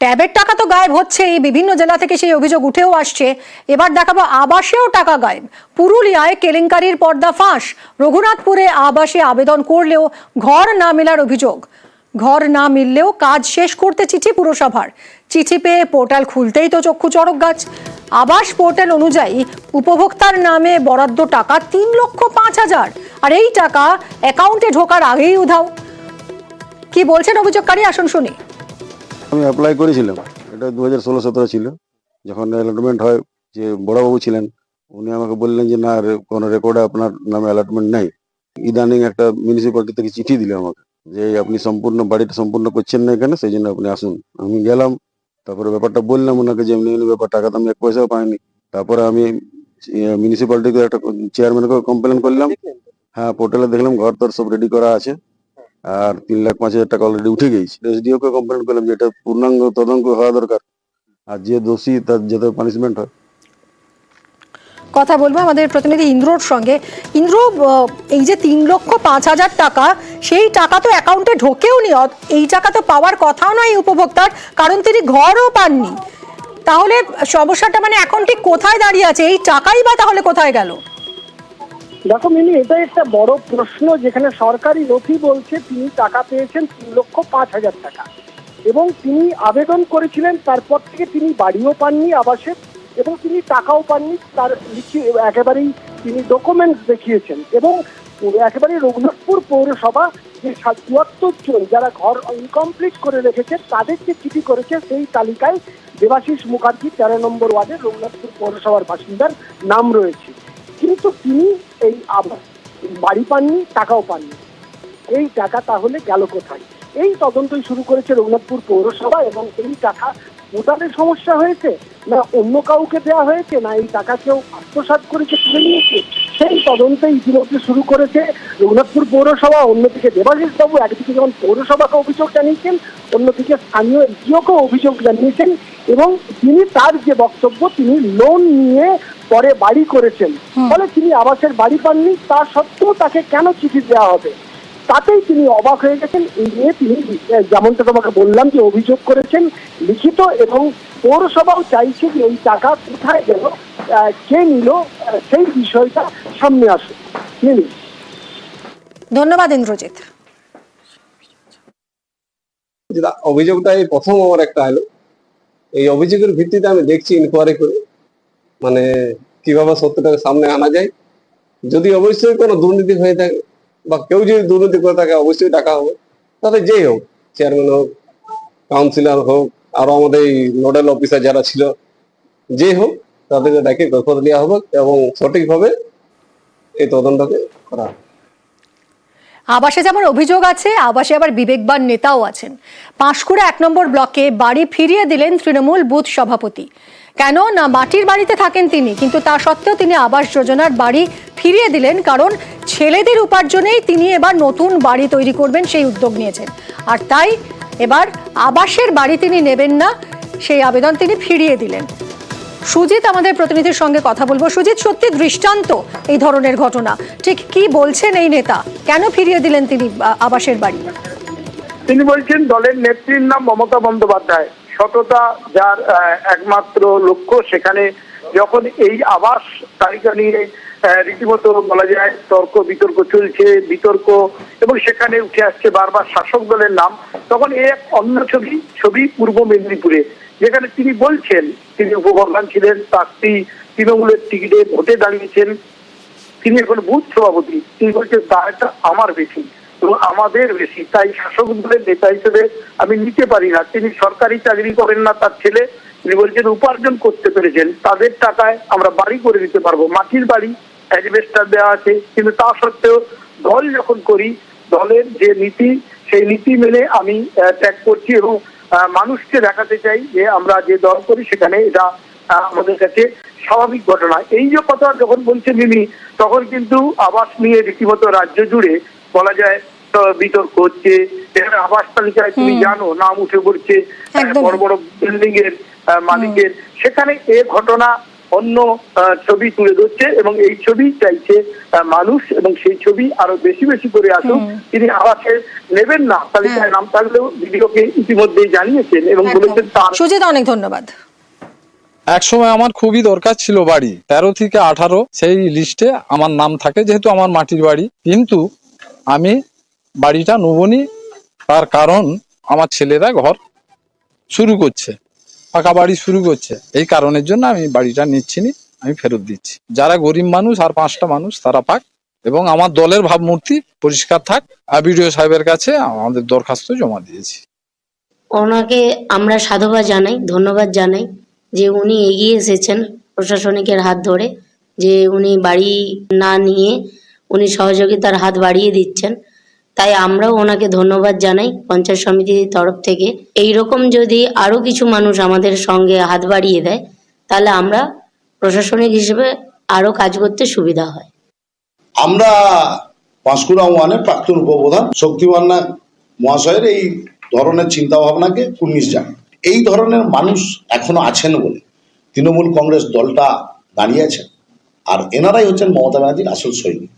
ট্যাবের টাকা তো গায়েব হচ্ছেই বিভিন্ন জেলা থেকে সেই অভিযোগ উঠেও আসছে। এবার দেখাবো আবাসেও টাকা গায়েব। পুরুলিয়ায় কেলেঙ্কারির পর্দা ফাঁস। রঘুনাথপুরে আবাসে আবেদন করলেও ঘর না মেলার অভিযোগ। ঘর না মিললেও কাজ শেষ করতে চিঠি পুরসভার। চিঠি পেয়ে পোর্টাল খুলতেই তো চক্ষু চড়ক গাছ। আবাস পোর্টাল অনুযায়ী উপভোক্তার নামে বরাদ্দ টাকা তিন লক্ষ পাঁচ হাজার। আর এই টাকা অ্যাকাউন্টে ঢোকার আগেই উধাও। কি বলছেন অভিযোগকারী? আসুন শুনি। আমি অ্যাপ্লাই করেছিলাম। এটা দু হাজার ষোলো সতেরো ছিল। যখন অ্যালটমেন্ট হয় যে বড়বাবু ছিলেন উনি আমাকে বললেন যে না কোনো রেকর্ডে আপনার নামে অ্যালটমেন্ট নেই। ইদানিং একটা মিউনিসিপ্যালিটি থেকে চিঠি দিল আমাকে যে আপনি সম্পূর্ণ বাড়িটা সম্পূর্ণ করছেন না এখানে সেই জন্য আপনি আসুন। আমি গেলাম তারপরে ব্যাপারটা বললাম ওনাকে যে এমনি এমনি ব্যাপার টাকা তো আমি এক পয়সাও পাইনি। তারপরে আমি মিউনিসিপ্যালিটিকে একটা চেয়ারম্যানকে কমপ্লেন করলাম। হ্যাঁ পোর্টালে দেখলাম ঘর তোর সব রেডি করা আছে। আর তিন লাখ পাঁচ হাজার টাকা অলরেডি উঠে গেছে এসডিও কে কমপ্লেন করলাম যে এটা পূর্ণাঙ্গ তদন্ত হওয়া দরকার। আর যে দোষী তার যাতে পানিশমেন্ট হয়। কথা বলব আমাদের প্রতিনিধি ইন্দ্রর সঙ্গে। ইন্দ্র এই যে তিন লক্ষ পাঁচ হাজার টাকা সেই টাকা তো অ্যাকাউন্টে ঢোকেও নি। অত- এই টাকা তো পাওয়ার কথাও নয় এই উপভোক্তার কারণ তিনি ঘরও পাননি। তাহলে সমস্যাটা মানে এখন ঠিক কোথায় দাঁড়িয়ে আছে? এই টাকাই বা তাহলে কোথায় গেল? দেখো মিনি এটা একটা বড় প্রশ্ন যেখানে সরকারি নথি বলছে তিনি টাকা পেয়েছেন তিন লক্ষ পাঁচ হাজার টাকা। এবং তিনি আবেদন করেছিলেন, তারপর থেকে তিনি বাড়িও পাননি আবাসের এবং তিনি টাকাও পাননি, তার লিখে, একেবারেই তিনি ডকুমেন্টস দেখিয়েছেন। এবং একেবারে রঘুনাথপুর পৌরসভা যে চুয়াত্তর জন যারা ঘর ইনকমপ্লিট করে রেখেছে, তাদের যে চিঠি করেছে, সেই তালিকায় দেবাশিস মুখার্জি তেরো নম্বর ওয়ার্ডের রঘুনাথপুর পৌরসভার বাসিন্দার নাম রয়েছে। কিন্তু তিনি এই বাড়ি পাননি টাকাও পাননি। এই টাকা তাহলে গেল কোথায়? এই তদন্তই শুরু করেছে রঘুনাথপুর পৌরসভা এবং এই টাকা ভোটারের সমস্যা হয়েছে না অন্য কাউকে দেওয়া হয়েছে না এই টাকা কেউ আত্মসাৎ করেছে তুলে নিয়েছে? সেই তদন্তে ইতিমধ্যে শুরু করেছে রঘুনাথপুর পৌরসভা। অন্যদিকে দেবাশিস বাবু একদিকে যেমন পৌরসভাকে অভিযোগ জানিয়েছেন অন্যদিকে স্থানীয় এসডিওকেও অভিযোগ জানিয়েছেন এবং তিনি তার যে বক্তব্য তিনি লোন নিয়ে পরে বাড়ি করেছেন। ফলে তিনি আবাসের বাড়ি পাননি তা সত্ত্বেও তাকে কেন চিঠি দেওয়া হবে? তাতেই তিনি অবাক হয়ে গেছেন। এই নিয়ে তিনি যেমনটা তোমাকে বললাম যে অভিযোগ করেছেন লিখিত এবং পৌরসভাও চাইছে যে এই টাকা কোথায় গেল আহ, কে নিল সেই বিষয়টা সামনে আসুক নিয়ে ধন্যবাদ ইন্দ্রজিৎ। অভিযোগটা এই প্রথম আমার একটা এলো। এই অভিযোগের ভিত্তিতে আমি দেখছি ইনকোয়ারি করে মানে কীভাবে সত্যটাকে সামনে আনা যায়। যদি অবশ্যই কোনো দুর্নীতি হয়ে থাকে বা কেউ যদি দুর্নীতি করে থাকে, অবশ্যই ডাকা হবে। তাহলে যেই হোক চেয়ারম্যান হোক কাউন্সিলর হোক, আরও আমাদের এই নোডাল অফিসার যারা ছিল যে হোক, তাদেরকে ডেকে কৈফত দেওয়া হবে এবং সঠিকভাবে এই তদন্তকে করা আবাসে যেমন অভিযোগ আছে, আবাসে আবার বিবেকবান নেতাও আছেন। পাঁশকুড়া এক নম্বর ব্লকে বাড়ি ফিরিয়ে দিলেন তৃণমূল বুথ সভাপতি। কেন না মাটির বাড়িতে থাকেন তিনি? কিন্তু তা সত্ত্বেও তিনি আবাস যোজনার বাড়ি ফিরিয়ে দিলেন, কারণ ছেলেদের উপার্জনেই তিনি এবার নতুন বাড়ি তৈরি করবেন সেই উদ্যোগ নিয়েছেন। আর তাই এবার আবাসের বাড়ি তিনি নেবেন না, সেই আবেদন তিনি ফিরিয়ে দিলেন। সুজিত, আমাদের প্রতিনিধির সঙ্গে কথা বলব। সুজিত, সত্যি দৃষ্টান্ত এই ধরনের ঘটনা। ঠিক কি বলছেন এই নেতা? কেন ফিরিয়ে দিলেন তিনি আবাসের বাড়ি? তিনি বলছেন, দলের নেত্রীর নাম মমতা বন্দ্যোপাধ্যায়। সততা যার একমাত্র লক্ষ্য, সেখানে যখন এই আবাস তালিকা নিয়ে রীতিমতো বলা যায় তর্ক বিতর্ক চলছে, বিতর্ক, এবং সেখানে উঠে আসছে বারবার শাসক দলের নাম, তখন এ এক অন্য ছবি ছবি পূর্ব মেদিনীপুরে, যেখানে তিনি বলছেন, তিনি উপপ্রধান ছিলেন তার তৃণমূলের টিকিটে ভোটে দাঁড়িয়েছেন। তিনি এখন বুথ সভাপতি, তিনি বলছেন দায়টা আমার বেশি এবং আমাদের বেশি, তাই শাসক দলের নেতা হিসেবে আমি নিতে পারি না। তিনি সরকারি চাকরি করেন না, তার ছেলে। তিনি বলছেন, উপার্জন করতে পেরেছেন। তাদের টাকায় আমরা বাড়ি করে দিতে পারব। মাটির বাড়ি অ্যাজবেস্টার দেওয়া আছে। কিন্তু তা সত্ত্বেও দল যখন করি, দলের যে নীতি, সেই নীতি মেনে আমি ত্যাগ করছি এবং মানুষকে দেখাতে চাই যে আমরা যে দল করি, সেখানে এটা আমাদের কাছে স্বাভাবিক ঘটনা। এই যে কথা যখন বলছেন মিমি, তখন কিন্তু আবাস নিয়ে রীতিমতো রাজ্য জুড়ে বলা যায় বিতর্ক হচ্ছে। এখানে আবাস তালিকায় তুমি জানো নাম উঠে পড়ছে বড় বড় বিল্ডিং এর মালিকের। সেখানে এ ঘটনা অন্য আহ, ছবি তুলে ধরছে এবং এই ছবি চাইছে আহ, মানুষ এবং সেই ছবি আরও বেশি বেশি করে আসুক। তিনি আবাসে নেবেন না। তালিকায় নাম থাকলেও ভিডিওকে ইতিমধ্যেই জানিয়েছেন এবং বলেছেন তার সুজিত অনেক ধন্যবাদ। এক সময় আমার খুবই দরকার ছিল বাড়ি। তেরো থেকে আঠারো সেই লিস্টে আমার নাম থাকে যেহেতু আমার মাটির বাড়ি। কিন্তু আমি বাড়িটা নেবনি, তার কারণ আমার ছেলেরা ঘর শুরু করছে, পাকা বাড়ি শুরু করছে। এই কারণের জন্য আমি বাড়িটা নিচ্ছি নি আমি ফেরত দিচ্ছি। যারা গরিব মানুষ আর পাঁচটা মানুষ, তারা পাক এবং আমার দলের ভাবমূর্তি পরিষ্কার থাক। বিডিও সাহেবের কাছে আমাদের দরখাস্ত জমা দিয়েছি। ওনাকে আমরা সাধুবাদ জানাই, ধন্যবাদ জানাই যে উনি এগিয়ে এসেছেন প্রশাসনিকের হাত ধরে, যে উনি বাড়ি না নিয়ে উনি সহযোগিতার হাত বাড়িয়ে দিচ্ছেন। তাই আমরাও ওনাকে ধন্যবাদ জানাই পঞ্চায়েত সমিতির তরফ থেকে। এই রকম যদি আরও কিছু মানুষ আমাদের সঙ্গে হাত বাড়িয়ে দেয়, তাহলে আমরা প্রশাসনিক হিসেবে আরও কাজ করতে সুবিধা হয়। আমরা পাঁশকুড়া ওয়ানের প্রাক্তন উপপ্রধান শক্তিবান্না মহাশয়ের এই ধরনের চিন্তা ভাবনাকে কুর্নিশ জানাই। এই ধরনের মানুষ এখনও আছেন বলে তৃণমূল কংগ্রেস দলটা দাঁড়িয়ে আছে। আর এনারাই হচ্ছেন মমতা ব্যানার্জির আসল সৈনিক।